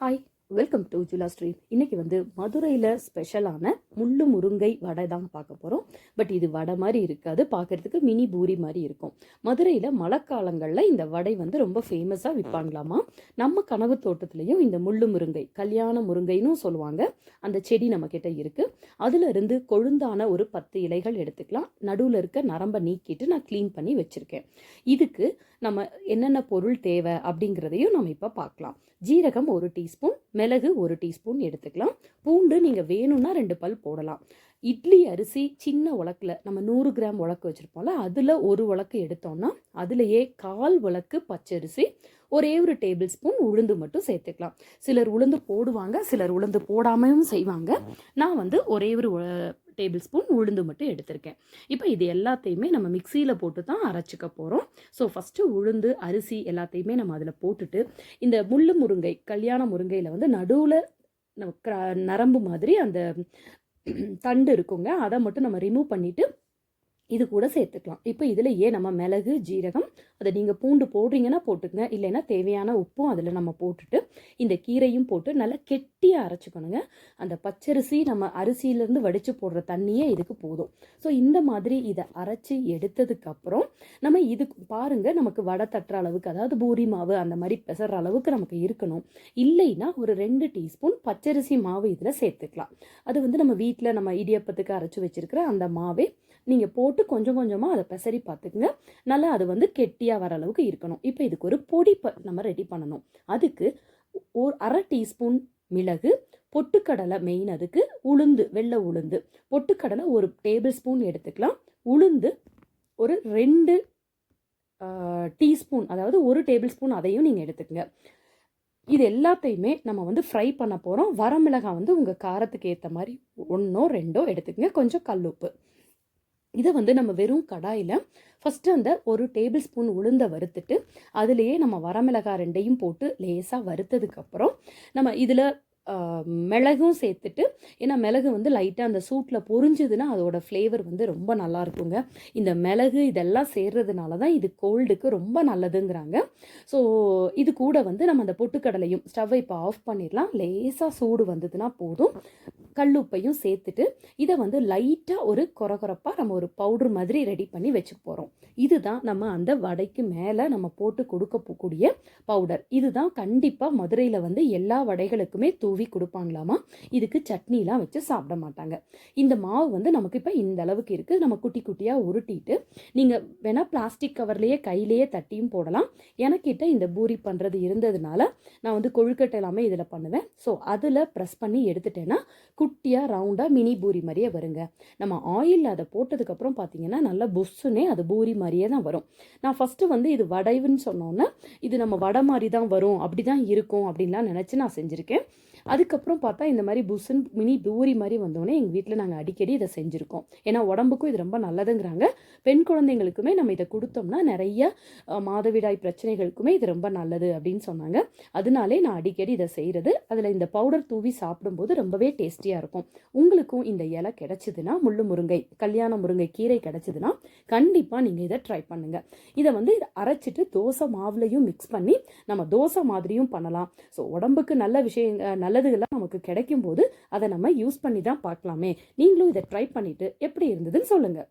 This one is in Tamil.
Hi. Welcome to Jula stream இன்னைக்கு வந்து மதுரையில் ஸ்பெஷலான முள்ளு முருங்கை வடை தான் பார்க்க போகிறோம் பட் இது வடை மாதிரி இருக்காது. பார்க்கறதுக்கு மினி பூரி மாதிரி இருக்கும். மதுரையில் மழைக்காலங்களில் இந்த வடை வந்து ரொம்ப ஃபேமஸாக விற்பாங்களாமா நம்ம கனவு தோட்டத்துலேயும் இந்த முள்ளு முருங்கை கல்யாண முருங்கைன்னு சொல்லுவாங்க. அந்த செடி நம்மக்கிட்ட இருக்குது அதுலேருந்து கொழுந்தான ஒரு பத்து இலைகள் எடுத்துக்கலாம். நடுவில் இருக்க நரம்பை நீக்கிட்டு நான் க்ளீன் பண்ணி வச்சுருக்கேன். இதுக்கு நம்ம என்னென்ன பொருள் தேவை அப்படிங்கிறதையும் நம்ம இப்போ பார்க்கலாம். ஜீரகம் ஒரு டீஸ்பூன் மிளகு ஒரு டீஸ்பூன் எடுத்துக்கலாம். பூண்டு நீங்கள் வேணும்னா ரெண்டு பல் போடலாம். இட்லி அரிசி சின்ன உலக்கில் நம்ம நூறு கிராம் உலக்கு வச்சுருப்போம்ல அதில் ஒரு உலக்கு எடுத்தோம்னா அதுலேயே கால் உலக்கு பச்சரிசி ஒரே ஒரு டேபிள் ஸ்பூன் உளுந்து மட்டும் சேர்த்துக்கலாம். சிலர் உளுந்து போடுவாங்க சிலர் உளுந்து போடாமையும் செய்வாங்க. நான் வந்து ஒரே ஒரு டேபிள் ஸ்பூன் உளுந்து மட்டும் எடுத்திருக்கேன். இப்போ இது எல்லாத்தையுமே நம்ம மிக்சியில் போட்டு தான் அரைச்சிக்க போகிறோம் ஸோ ஃபஸ்ட்டு உளுந்து அரிசி எல்லாத்தையுமே நம்ம அதில் போட்டுட்டு இந்த முள்ளு முருங்கை கல்யாண முருங்கையில் வந்து நடுவில் நரம்பு மாதிரி அந்த தண்டு இருக்குங்க. அதை மட்டும் நம்ம ரிமூவ் பண்ணிவிட்டு இது கூட சேர்த்துக்கலாம். இப்போ இதிலேயே நம்ம மிளகு ஜீரகம் அதை நீங்கள் பூண்டு போடுறீங்கன்னா போட்டுக்கங்க. இல்லைன்னா தேவையான உப்பும் அதில் நம்ம போட்டுட்டு இந்த கீரையும் போட்டு நல்லா கெட்டியாக அரைச்சிக்கணுங்க. அந்த பச்சரிசி நம்ம அரிசியிலேருந்து வடித்து போடுற தண்ணியே இதுக்கு போதும். ஸோ இந்த மாதிரி இதை அரைச்சி எடுத்ததுக்கப்புறம் நம்ம இது பாருங்கள் நமக்கு வடை தட்டுற அளவுக்கு அதாவது பூரி மாவு அந்த மாதிரி பெசற அளவுக்கு நமக்கு இருக்கணும். இல்லைன்னா ஒரு ரெண்டு டீஸ்பூன் பச்சரிசி மாவு இதில் சேர்த்துக்கலாம். அது வந்து நம்ம வீட்டில் நம்ம இடியப்பத்துக்கு அரைச்சி வச்சிருக்கிற அந்த மாவே நீங்கள் போட்டு கொஞ்சம் கொஞ்சமாக அதை பெசரி பார்த்துக்குங்க நல்லா அது வந்து கெட்டியாக வர அளவுக்கு இருக்கணும். இப்போ இதுக்கு ஒரு பொடி ப நம்ம ரெடி பண்ணணும். அதுக்கு ஒரு அரை டீஸ்பூன் மிளகு பொட்டுக்கடலை மெயின் அதுக்கு உளுந்து வெள்ளை உளுந்து. பொட்டுக்கடலை ஒரு டேபிள் ஸ்பூன் எடுத்துக்கலாம். உளுந்து ஒரு ரெண்டு டீஸ்பூன் அதாவது ஒரு டேபிள் ஸ்பூன் அதையும் நீங்கள் எடுத்துக்கங்க. இது எல்லாத்தையுமே நம்ம வந்து ஃப்ரை பண்ண போகிறோம் வரமிளகாய் வந்து உங்கள் காரத்துக்கு ஏற்ற மாதிரி ஒன்றோ ரெண்டோ எடுத்துக்கங்க. கொஞ்சம் கல்லுப்பு இதை வந்து நம்ம வெறும் கடாயில் ஃபஸ்ட்டு அந்த ஒரு டேபிள் ஸ்பூன் உளுந்தை வறுத்துட்டு அதுலேயே நம்ம வரமிளகாய் ரெண்டையும் போட்டு லேசாக வறுத்ததுக்கப்புறம் நம்ம இதில் மிளகும் சேர்த்துட்டு ஏன்னா மிளகு வந்து லைட்டாக அந்த சூட்டில் பொரிஞ்சுதுன்னா அதோட ஃப்ளேவர் வந்து ரொம்ப நல்லா இருக்குங்க. இந்த மிளகு இதெல்லாம் சேர்றதுனால தான் இது கோல்டுக்கு ரொம்ப நல்லதுங்கிறாங்க. ஸோ இது கூட வந்து நம்ம அந்த பொட்டுக்கடலையும் ஸ்டவ்வை இப்போ ஆஃப் பண்ணிடலாம் லேசாக சூடு வந்ததுன்னா போதும். கல்லுப்பையும் சேர்த்துட்டு இதை வந்து லைட்டாக ஒரு குறகுறப்பாக நம்ம ஒரு பவுடர் மாதிரி ரெடி பண்ணி வச்சு போகிறோம் இதுதான் நம்ம அந்த வடைக்கு மேலே நம்ம போட்டு கொடுக்க போகக்கூடிய பவுடர் இதுதான் கண்டிப்பாக மதுரையில் வந்து எல்லா வடைகளுக்குமே தூவி கொடுப்பாங்களாமா? இதுக்கு சட்னிலாம் வச்சு சாப்பிட மாட்டாங்க. இந்த மாவு வந்து நமக்கு இப்போ இந்த அளவுக்கு இருக்குது நம்ம குட்டி குட்டியாக உருட்டிட்டு நீங்கள் வேணால் பிளாஸ்டிக் கவர்லேயே கையிலேயே தட்டியும் போடலாம். எனக்கிட்ட இந்த பூரி பண்ணுறது இருந்ததுனால நான் வந்து கொழுக்கட்டை எல்லாமே இதில் பண்ணுவேன். ஸோ அதில் ப்ரெஸ் பண்ணி எடுத்துட்டேன்னா குட்டியாக ரவுண்டாக மினி பூரி மாதிரியே வருங்க. நம்ம ஆயிலில் அதை போட்டதுக்கப்புறம் பார்த்தீங்கன்னா நல்லா பொஸ்ஸுன்னே அது பூரி மாதிரியே தான் வரும். நான் ஃபஸ்ட்டு வந்து இது வடைவுன்னு சொன்னோன்னே இது நம்ம வடை மாதிரி தான் வரும் அப்படி தான் இருக்கும் அப்படின்லாம் நினச்சி நான் செஞ்சுருக்கேன். அதுக்கப்புறம் பார்த்தா இந்த மாதிரி புஷ்ஷுன் மினி பூரி மாதிரி வந்தோடனே எங்கள் வீட்டில் நாங்கள் அடிக்கடி இதை செஞ்சுருக்கோம். ஏன்னா உடம்புக்கும் இது ரொம்ப நல்லதுங்கிறாங்க. பெண் குழந்தைங்களுக்குமே நம்ம இதை கொடுத்தோம்னா நிறைய மாதவிடாய் பிரச்சனைகளுக்குமே இது ரொம்ப நல்லது அப்படின்னு சொன்னாங்க. அதனாலே நான் அடிக்கடி இதை செய்கிறது அதில் இந்த பவுடர் தூவி சாப்பிடும்போது ரொம்பவே டேஸ்டியாக இருக்கும். உங்களுக்கும் இந்த இலை கிடச்சிதுன்னா முள்ளு முருங்கை கல்யாண முருங்கை கீரை கிடைச்சிதுன்னா கண்டிப்பாக நீங்கள் இதை ட்ரை பண்ணுங்கள் இதை வந்து இதை அரைச்சிட்டு தோசை மாவுலையும் மிக்ஸ் பண்ணி நம்ம தோசை மாதிரியும் பண்ணலாம். ஸோ உடம்புக்கு நல்ல விஷயம் நல்லதுகள்லாம் நமக்கு கிடைக்கும் போது அதை நம்ம யூஸ் பண்ணி தான் பார்க்கலாமே. நீங்களும் இதை ட்ரை பண்ணிட்டு எப்படி இருந்ததுன்னு சொல்லுங்கள்